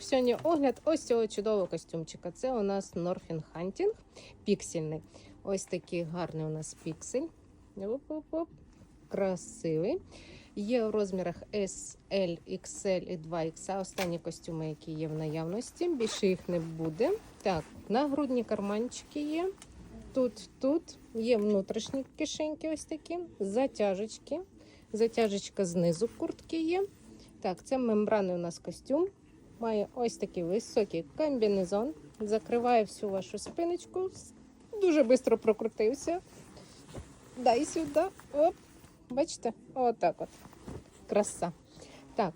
Сьогодні огляд ось цього чудового костюмчика. Це у нас Norfin Hunting піксельний. Ось такий гарний у нас піксель. Оп-оп-оп. Красивий. Є у розмірах S, L, XL і 2X. Останні костюми, які є в наявності. Більше їх не буде. Так, нагрудні карманчики є. Тут, тут є внутрішні кишеньки, ось такі, затяжечки. Затяжечка знизу куртки є. Так, це мембранний у нас костюм. Має ось такий високий комбінезон. Закриває всю вашу спиночку. Дуже швидко прокрутився. Дай сюди. Оп. Бачите? Отак от. Краса. Так,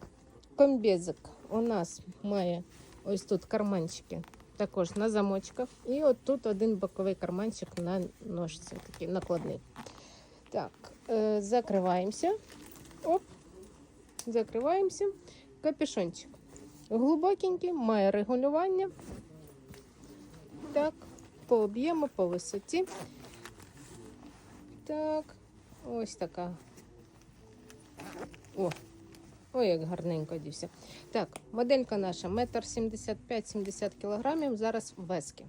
комбезик у нас має ось тут карманчики. Також на замочках. І от тут один боковий карманчик на ножці, такий накладний. Так, е, закриваємося. Оп. Закриваємося. Капюшончик. Глибокенький, має регулювання. Так, по об'єму, по висоті. Так, ось така. О, ой, як гарненько дівся. Так, моделька наша 1,75-70 кг. Зараз в вески.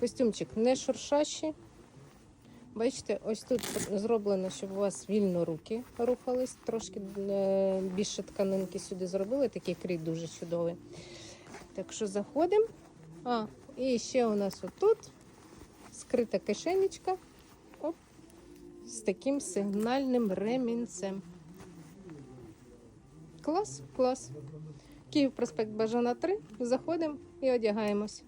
Костюмчик не шуршащий. Бачите, ось тут зроблено, щоб у вас вільно руки рухались. Трошки е, більше тканинки сюди зробили. Такий крій дуже чудовий. Так що заходимо. А, і ще у нас отут скрита кишенечка. Оп, з таким сигнальним ремінцем. Клас, клас. Київ проспект Бажана 3. Заходимо і одягаємось.